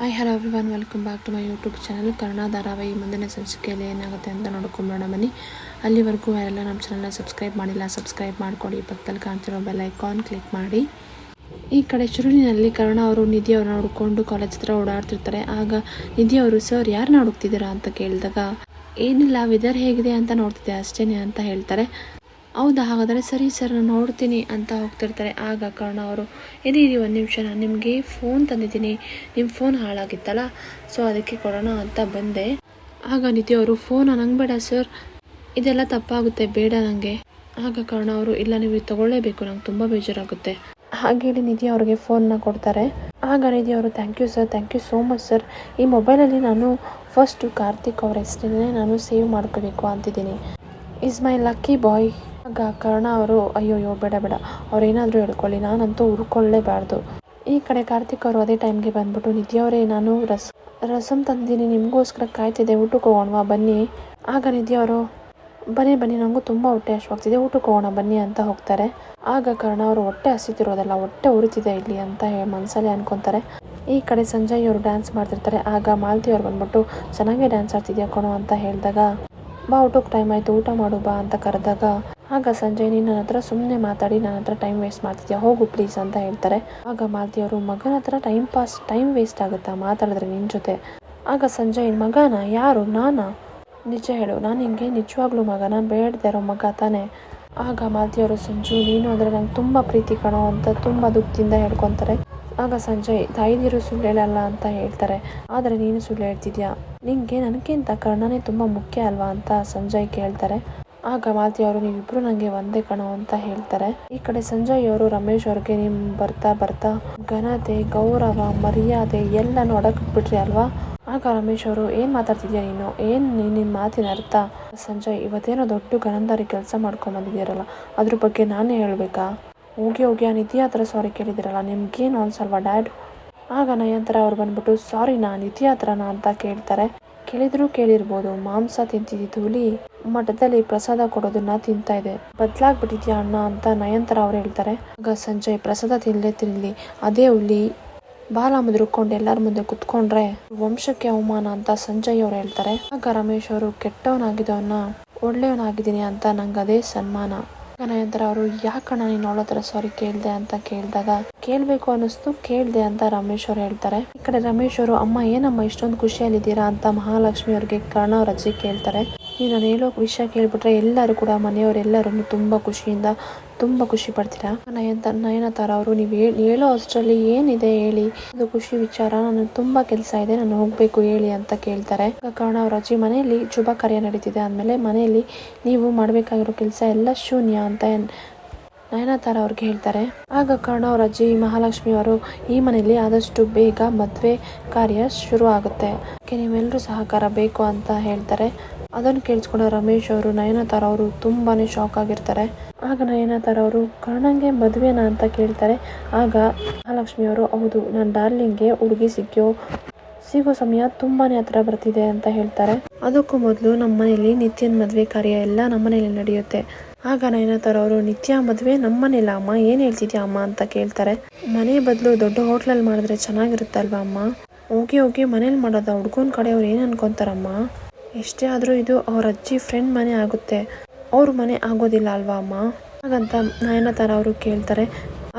Hi hello everyone welcome back to my YouTube channel Kannada ಧಾರಾವಾಹಿ ಮುಂದಿನ ಸಂಚಿಕೆಯಲ್ಲಿ ಏನಾಗುತ್ತೆ ಅಂತ ನೋಡ್ಕೊಂಬೋಣ ಬನ್ನಿ. ಅಲ್ಲಿವರೆಗೂ ಯಾರೆಲ್ಲ ನಮ್ಮ ಚಾನಲ್ನ ಸಬ್ಸ್ಕ್ರೈಬ್ ಮಾಡಿಲ್ಲ ಸಬ್ಸ್ಕ್ರೈಬ್ ಮಾಡಿಕೊಡಿ. ಪಕ್ಕದಲ್ಲಿ ಕಾಣ್ತಿರೋ ಬೆಲ್ ಐಕಾನ್ ಕ್ಲಿಕ್ ಮಾಡಿ. ಈ ಕಡೆ ಶುರುವಿನಲ್ಲಿ ಕರುಣ ಅವರು, ನಿಧಿ ಅವ್ರನ್ನ ಹುಡ್ಕೊಂಡು ಕಾಲೇಜ್ ಹತ್ರ ಓಡಾಡ್ತಿರ್ತಾರೆ. ಆಗ ನಿಧಿ ಅವರು ಸರ್ ಯಾರನ್ನ ಹುಡುಕ್ತಿದ್ದೀರಾ? ಅಂತ ಕೇಳಿದಾಗ, ಏನಿಲ್ಲ ವೆದರ್ ಹೇಗಿದೆ ಅಂತ ನೋಡ್ತಿದ್ದೆ ಅಷ್ಟೇನೆ ಅಂತ ಹೇಳ್ತಾರೆ. ಹೌದಾ? ಹಾಗಾದರೆ ಸರಿ ಸರ್, ನಾನು ನೋಡ್ತೀನಿ ಅಂತ ಹೋಗ್ತಿರ್ತಾರೆ. ಆಗ ಕರ್ಣ ಅವರು ಇರಿ ಇರಿ ಒಂದು ನಿಮಿಷ? ನಾನು ನಿಮಗೆ ಫೋನ್ ತಂದಿದ್ದೀನಿ. ನಿಮ್ಮ ಫೋನ್ ಹಾಳಾಗಿತ್ತಲ್ಲ? ಸೊ ಅದಕ್ಕೆ ಕೊಡೋಣ ಅಂತ ಬಂದೆ. ಆಗ ನಿಧಿ ಅವರು ಫೋನ್ ನಂಗೆ ಬೇಡ ಸರ್. ಇದೆಲ್ಲ ತಪ್ಪಾಗುತ್ತೆ. ಬೇಡ ನನಗೆ ಆಗ ಕರ್ಣ ಅವರು, ಇಲ್ಲ, ನೀವು ತಗೊಳ್ಳೇಬೇಕು. ನಂಗೆ ತುಂಬ ಬೇಜಾರಾಗುತ್ತೆ. ಹಾಗೇಳಿ ನಿಧಿ ಅವ್ರಿಗೆ ಫೋನ್ನ ಕೊಡ್ತಾರೆ. ಆಗ ನಿಧಿ ಅವರು thank you sir thank you so much sir ಈ ಮೊಬೈಲಲ್ಲಿ ನಾನು ಫಸ್ಟು ಕಾರ್ತಿಕ್ ಅವ್ರ ಹೆಸರಿನೇ ನಾನು ಸೇವ್ ಮಾಡ್ಕೋಬೇಕು ಅಂತಿದ್ದೀನಿ. ಇಸ್ ಮೈ ಲಕ್ಕಿ ಬಾಯ್ ಆಗ ಕರ್ಣ ಅವರು ಅಯ್ಯೋಯ್ಯೋ ಬೇಡ ಬೇಡ. ಅವ್ರು ಏನಾದರೂ ಹೇಳ್ಕೊಳ್ಳಿ. ನಾನಂತೂ ಹುಡ್ಕೊಳ್ಳೇಬಾರ್ದು ಈ ಕಡೆ ಕಾರ್ತಿಕ್ ಅವರು ಅದೇ ಟೈಮ್ಗೆ ಬಂದ್ಬಿಟ್ಟು, ನಿಧಿಯವರೇ, ನಾನು ರಸ್, ರಸಂ ತಂದಿದ್ದೀನಿ. ನಿಮಗೋಸ್ಕರ ಕಾಯ್ತಿದ್ದೆ. ಊಟಕ್ಕೆ ಹೋಗೋಣವಾ ಬನ್ನಿ. ಆಗ ನಿಧಿಯವರು ಬನ್ನಿ ಬನ್ನಿ. ನನಗೂ ತುಂಬ ಹೊಟ್ಟೆ ಹಶ್ವಾಗ್ತಿದೆ ಊಟಕ್ಕೆ ಹೋಗೋಣ, ಬನ್ನಿ ಅಂತ ಹೋಗ್ತಾರೆ. ಆಗ ಕರ್ಣ ಅವರು, ಹೊಟ್ಟೆ ಹಸಿತಿರೋದಲ್ಲ, ಹೊಟ್ಟೆ ಉರಿತಿದೆ ಇಲ್ಲಿ ಅಂತ ಮನಸ್ಸಲ್ಲಿ ಅನ್ಕೊಂತಾರೆ. ಈ ಕಡೆ ಸಂಜಯ್ ಅವರು ಡ್ಯಾನ್ಸ್ ಮಾಡ್ತಿರ್ತಾರೆ. ಆಗ ಮಾಲತಿ ಅವ್ರು ಬಂದ್ಬಿಟ್ಟು, ಚೆನ್ನಾಗೇ ಡ್ಯಾನ್ಸ್ ಆಡ್ತಿದ್ಯಾ ಕಣೋ? ಅಂತ ಹೇಳಿದಾಗ, ಬಾ, ಊಟಕ್ಕೆ ಟೈಮ್ ಆಯಿತು. ಊಟ ಮಾಡು, ಬಾ ಅಂತ ಕರೆದಾಗ ಆಗ ಸಂಜಯ್ ನೀನು ನನ್ನ ಹತ್ರ ಸುಮ್ಮನೆ ಮಾತಾಡಿ ನನ್ನ ಹತ್ರ ಟೈಮ್ ವೇಸ್ಟ್ ಮಾಡ್ತಿದ್ಯಾ? ಹೋಗು ಪ್ಲೀಸ್ ಅಂತ ಹೇಳ್ತಾರೆ. ಆಗ ಮಾಲತಿ ಅವರು ಮಗನ ಹತ್ರ ಟೈಮ್ ಪಾಸ್ ಟೈಮ್ ವೇಸ್ಟ್ ಆಗುತ್ತಾ? ಮಾತಾಡಿದ್ರೆ ನಿನ್ನ ಜೊತೆ. ಆಗ ಸಂಜಯ್, ಮಗನ? ಯಾರು? ನಾನಾ? ನಿಜ ಹೇಳು, ನಾನು ಹಿಂಗೆ ನಿಜವಾಗ್ಲೂ ಮಗನ? ಬೇಡದೆ ಇರೋ ಮಗ ತಾನೆ? ಆಗ ಮಾಲತಿಯವರು, ಸಂಜು, ನೀನು ಅಂದರೆ ನಂಗೆ ತುಂಬ ಪ್ರೀತಿ ಕಣೋ ಅಂತ ತುಂಬ ದುಃಖದಿಂದ ಹೇಳ್ಕೊತಾರೆ. ಆಗ ಸಂಜಯ್, ತಾಯಿದಿರು ಸುಳ್ಳು ಹೇಳಲ್ಲ ಅಂತ ಹೇಳ್ತಾರೆ. ಆದರೆ ನೀನು ಸುಳ್ಳು ಹೇಳ್ತಿದ್ಯಾ? ನಿಂಗೆ ನನಗಿಂತ ಕರ್ಣನೇ ತುಂಬ ಮುಖ್ಯ ಅಲ್ವಾ ಅಂತ ಸಂಜಯ್ ಕೇಳ್ತಾರೆ. ಆಗ ಮಾಲತಿ ಅವರು ನೀವಿಬ್ರು ನನಗೆ ಒಂದೇ ಕಣೋ ಅಂತ ಹೇಳ್ತಾರೆ. ಈ ಕಡೆ ಸಂಜಯ್ ಅವರು, ರಮೇಶ್ ಅವ್ರಿಗೆ ನಿಮ್ ಬರ್ತಾ ಬರ್ತಾ, ಘನತೆ, ಗೌರವ, ಮರ್ಯಾದೆ ಎಲ್ಲನೂ ಒಡಕ್ಬಿಟ್ರಿ ಅಲ್ವಾ? ಆಗ ರಮೇಶ್ ಅವರು, ಏನ್ ಮಾತಾಡ್ತಿದ್ಯಾ ನೀನು? ಏನ್ ನಿನ್ನ ಮಾತಿನ ಅರ್ಥ? ಸಂಜಯ್, ಇವತ್ತೇನೋ ದೊಡ್ಡ ಗಣಂದಾರಿ ಕೆಲಸ ಮಾಡ್ಕೊಂಡ್ ಬಂದಿದ್ದೀರಲ್ಲ, ಅದ್ರ ಬಗ್ಗೆ ನಾನೇ ಹೇಳ್ಬೇಕಾ? ಹೋಗಿ ಹೋಗಿ ಆ ನಿಧಿ ಹತ್ರ ಸಾರಿ ಕೇಳಿದಿರಲ್ಲ ನಿಮ್ಗೇನು ಅನ್ಸಲ್ವಾ, ಡ್ಯಾಡ್? ಆಗ ನಯಂತರ ಅವ್ರು ಬಂದ್ಬಿಟ್ಟು ಸಾರಿ ನಾ ನಿಧಿ ಹತ್ರನಾ ಅಂತ ಕೇಳ್ತಾರೆ. ಕೇಳಿದ್ರು ಕೇಳಿರ್ಬೋದು, ಮಾಂಸ ತಿಂತಿದ್ದು ಹುಲಿ ಮಠದಲ್ಲಿ ಪ್ರಸಾದ ಕೊಡೋದನ್ನ ತಿಂತಾ ಇದೆ. ಬದಲಾಗ್ಬಿಟ್ಟಿದ್ಯಾ ಅಣ್ಣ ಅಂತ ನಯಂತರ ಅವ್ರು ಹೇಳ್ತಾರೆ. ಆಗ ಸಂಜಯ್, ಪ್ರಸಾದ ತಿನ್ಲೇ ತಿನ್ಲಿ, ಅದೇ ಹುಲಿ. ಬಾಲ ಮುದ್ರಕೊಂಡು ಎಲ್ಲರ ಮುಂದೆ ಕುತ್ಕೊಂಡ್ರೆ ವಂಶಕ್ಕೆ ಅವಮಾನ ಅಂತ ಸಂಜಯ್ ಅವ್ರು ಹೇಳ್ತಾರೆ. ಆಗ ರಮೇಶ್ ಅವರು, ಕೆಟ್ಟವನಾಗಿದ್ದವನ್ನ ಒಳ್ಳೆಯವನಾಗಿದ್ದೀನಿ ಅಂತ ನಂಗೆ ಅದೇ ಸನ್ಮಾನ. ಆಗ ನಯಂತರ ಅವರು ಯಾಕಣ್ಣ ನೀನು ಹತ್ರ ಸಾರಿ ಕೇಳ್ದೆ ಅಂತ ಕೇಳಿದಾಗ, ಕೇಳ್ಬೇಕು ಅನ್ನಿಸ್ತು, ಕೇಳ್ದೆ ಅಂತ ರಮೇಶ್ ಅವ್ರು ಹೇಳ್ತಾರೆ. ಈ ಕಡೆ ರಮೇಶ್ ಅವರು, ಅಮ್ಮ, ಏನಮ್ಮ ಇಷ್ಟೊಂದು ಖುಷಿಯಲ್ಲಿದ್ದೀರಾ? ಅಂತ ಮಹಾಲಕ್ಷ್ಮಿ ಅವ್ರಿಗೆ ಕರ್ಣ ಅವ್ರ ಅಜ್ಜಿ ಕೇಳ್ತಾರೆ. ನೀವು ನಾನು ಹೇಳೋ ವಿಷಯ ಕೇಳಿಬಿಟ್ರೆ ಎಲ್ಲರೂ ಕೂಡ ಮನೆಯವರೆಲ್ಲರೂ ತುಂಬ ಖುಷಿಯಿಂದ, ತುಂಬ ಖುಷಿ ಪಡ್ತೀರಾ? ನಯನ ನಯನತಾರ ಅವರು, ನೀವು ಹೇಳೋ ಅಷ್ಟರಲ್ಲಿ ಏನಿದೆ ಹೇಳಿ. ಅದು ಖುಷಿ ವಿಚಾರ ನನಗೆ ತುಂಬ ಕೆಲಸ ಇದೆ, ನಾನು ಹೋಗಬೇಕು ಹೇಳಿ ಅಂತ ಕೇಳ್ತಾರೆ. ಕಾರಣ ಅವರ ಅಜ್ಜಿ ಮನೆಯಲ್ಲಿ ಶುಭ ಕಾರ್ಯ ನಡೀತಿದೆ ಅಂದಮೇಲೆ ಮನೆಯಲ್ಲಿ ನೀವು ಮಾಡಬೇಕಾಗಿರೋ ಕೆಲಸ ಎಲ್ಲ ಶೂನ್ಯ ಅಂತ ನಯನತಾರ ಅವ್ರಿಗೆ ಹೇಳ್ತಾರೆ ಆಗ ಕಾರಣ ಅವ್ರ ಅಜ್ಜಿ ಮಹಾಲಕ್ಷ್ಮಿ ಅವರು ಈ ಮನೆಯಲ್ಲಿ ಆದಷ್ಟು ಬೇಗ ಮದುವೆ ಕಾರ್ಯ ಶುರು ಆಗುತ್ತೆ ನೀವೆಲ್ಲರೂ ಸಹಕಾರ ಬೇಕು ಅಂತ ಹೇಳ್ತಾರೆ. ಅದನ್ನು ಕೇಳಿಸ್ಕೊಂಡ ರಮೇಶ್ ಅವರು, ನಯನತಾರ ಅವರು ತುಂಬಾನೇ ಶಾಕ್ ಆಗಿರ್ತಾರೆ. ಆಗ ನಯನತಾರ ಅವರು, ಕಾಣಂಗೆ ಮದುವೆನಾ ಅಂತ ಕೇಳ್ತಾರೆ. ಆಗ ಮಹಾಲಕ್ಷ್ಮಿ ಅವರು, ಹೌದು ನನ್ನ ಡಾರ್ಲಿಂಗ್ಗೆ ಹುಡುಗಿ ಸಿಕ್ಕೋ ಸಿಗೋ ಸಮಯ ತುಂಬಾನೇ ಹತ್ರ ಬರ್ತಿದೆ ಅಂತ ಹೇಳ್ತಾರೆ. ಅದಕ್ಕೂ ಮೊದಲು ನಮ್ಮ ಮನೆಯಲ್ಲಿ ನಿತ್ಯನ ಮದುವೆ ಕಾರ್ಯ ಎಲ್ಲ ನಮ್ಮ ಮನೆಯಲ್ಲಿ ನಡೆಯುತ್ತೆ. ಆಗ ನಯನತಾರ ಅವರು, ನಿತ್ಯ ಮದುವೆ ನಮ್ಮ ಮನೇಲ ಅಮ್ಮ? ಏನು ಹೇಳ್ತಿದ್ಯಾ ಅಮ್ಮ? ಅಂತ ಕೇಳ್ತಾರೆ. ಮನೆ ಬದಲು ದೊಡ್ಡ ಹೋಟ್ಲಲ್ಲಿ ಮಾಡಿದ್ರೆ ಚೆನ್ನಾಗಿರುತ್ತಲ್ವಾ ಅಮ್ಮ? ಹೋಗಿ ಹೋಗಿ ಮನೇಲಿ ಮಾಡೋದ ಹುಡ್ಗನ ಕಡೆ ಅವ್ರು ಏನು ಅನ್ಕೊಂತಾರಮ್ಮ? ಎಷ್ಟೇ ಆದರೂ ಇದು ಅವ್ರ ಅಜ್ಜಿ ಫ್ರೆಂಡ್ ಮನೆ ಆಗುತ್ತೆ. ಅವ್ರ ಮನೆ ಆಗೋದಿಲ್ಲ ಅಲ್ವಾ ಅಮ್ಮ? ಹಾಗಂತ ನಯನತಾರ ಅವರು ಕೇಳ್ತಾರೆ,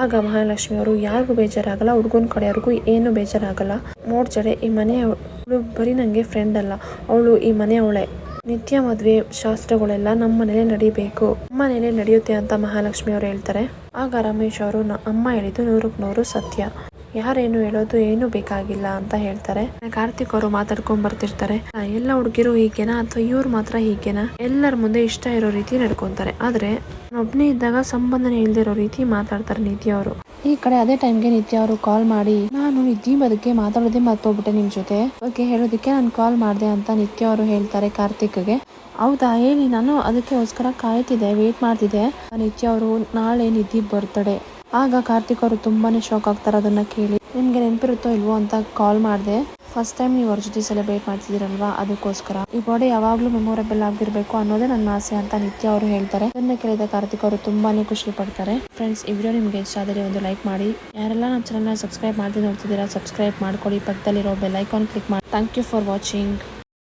ಆಗ ಮಹಾಲಕ್ಷ್ಮಿ ಅವರು ಯಾರಿಗೂ ಬೇಜಾರಾಗಲ್ಲ, ಹುಡುಗನ ಕಡೆಯವ್ರಿಗೂ ಏನು ಬೇಜಾರಾಗಲ್ಲ. ನೋಡ್ಜಡೆ ಈ ಮನೆಯವಳು ಬರೀ ನನಗೆ ಫ್ರೆಂಡ್ ಅಲ್ಲ. ಅವಳು ಈ ಮನೆಯವಳೆ ನಿತ್ಯ ಮದುವೆ ಶಾಸ್ತ್ರಗಳೆಲ್ಲ ನಮ್ಮ ಮನೇಲೆ ನಡಿಬೇಕು. ನಮ್ಮ ಮನೇಲೆ ನಡೆಯುತ್ತೆ ಅಂತ ಮಹಾಲಕ್ಷ್ಮಿ ಅವರು ಹೇಳ್ತಾರೆ. ಆಗ ರಮೇಶ್ ಅವರು ಅಮ್ಮ ಹೇಳಿದ್ದು ನೂರಕ್ಕೆ ನೂರು ಸತ್ಯ. ಯಾರೇನು ಹೇಳೋದು ಏನು ಬೇಕಾಗಿಲ್ಲ ಅಂತ ಹೇಳ್ತಾರೆ. ಕಾರ್ತಿಕ್ ಅವರು ಮಾತಾಡ್ಕೊಂಡ್ ಬರ್ತಿರ್ತಾರೆ. ಎಲ್ಲ ಹುಡುಗಿರು ಹೀಗೆನಾ ಅಥವಾ ಇವ್ರು ಮಾತ್ರ ಹೀಗೆನಾ? ಎಲ್ಲರ ಮುಂದೆ ಇಷ್ಟ ಇರೋ ರೀತಿ ನಡ್ಕೊಂತಾರೆ. ಆದ್ರೆ ಒಬ್ನೇ ಇದ್ದಾಗ ಸಂಬಂಧನೇ ಇಲ್ದಿರೋ ರೀತಿ ಮಾತಾಡ್ತಾರೆ ನಿತ್ಯ ಅವರು. ಈ ಕಡೆ ಅದೇ ಟೈಮ್ಗೆ ನಿತ್ಯ ಅವರು ಕಾಲ್ ಮಾಡಿ, ನಾನು ನಿಧಿ ಬಗ್ಗೆ ಮಾತಾಡೋದೇ ಮರ್ತೋಗ್ಬಿಟ್ಟೆ ನಿಮ್ ಜೊತೆ. ಬಗ್ಗೆ ಹೇಳೋದಕ್ಕೆ ನಾನು ಕಾಲ್ ಮಾಡಿದೆ ಅಂತ ನಿತ್ಯ ಅವರು ಹೇಳ್ತಾರೆ ಕಾರ್ತಿಕ್ಗೆ. ಹೌದಾ? ಹೇಳಿ, ನಾನು ಅದಕ್ಕೋಸ್ಕರ ಕಾಯ್ತಿದ್ದೆ ವೇಟ್ ಮಾಡ್ತಿದ್ದೆ. ನಿತ್ಯ ಅವರು ನಾಳೆ ನಿಧಿ ಬರ್ತಡೆ ಆಗ ಕಾರ್ತಿಕ್ ಅವರು ತುಂಬಾನೇ ಶಾಕ್ ಆಗ್ತಾರೆ ಅದನ್ನ ಕೇಳಿ. ನಿಮ್ಗೆ ನೆನಪಿರುತ್ತೋ ಇಲ್ವೋ ಅಂತ ಕಾಲ್ ಮಾಡಿದೆ. ಫಸ್ಟ್ ಟೈಮ್ ನೀವು ಅವ್ರ ಜೊತೆ ಸೆಲೆಬ್ರೇಟ್ ಮಾಡ್ತಿದ್ದೀರಲ್ವಾ? ಅದಕ್ಕೋಸ್ಕರ. ಈ ಬಾಡಿ ಯಾವಾಗ್ಲೂ ಮೆಮೊರೇಬಲ್ ಆಗಿರ್ಬೇಕು ಅನ್ನೋದೇ ನನ್ನ ಆಸೆ ಅಂತ ನಿತ್ಯ ಅವರು ಹೇಳ್ತಾರೆ. ಅದನ್ನ ಕೇಳಿದ ಕಾರ್ತಿಕ್ ಅವರು ತುಂಬಾನೇ ಖುಷಿ ಪಡ್ತಾರೆ. ಫ್ರೆಂಡ್ಸ್ ಈ ವಿಡಿಯೋ ನಿಮ್ಗೆ ಇಷ್ಟ ಆದರೆ ಒಂದು ಲೈಕ್ ಮಾಡಿ. ಯಾರೆಲ್ಲ ನಮ್ಮ ಚಾನಲ್ನ ಸಬ್ಸ್ಕ್ರೈಬ್ ಮಾಡದೆ ನೋಡ್ತಿದ್ದೀರಾ ಸಬ್ಸ್ಕ್ರೈಬ್ ಮಾಡ್ಕೊಳ್ಳಿ ಪಕ್ಕದಲ್ಲಿರೋ ಬೆಲ್ ಐಕಾನ್ ಕ್ಲಿಕ್ ಮಾಡಿ. Thank you for watching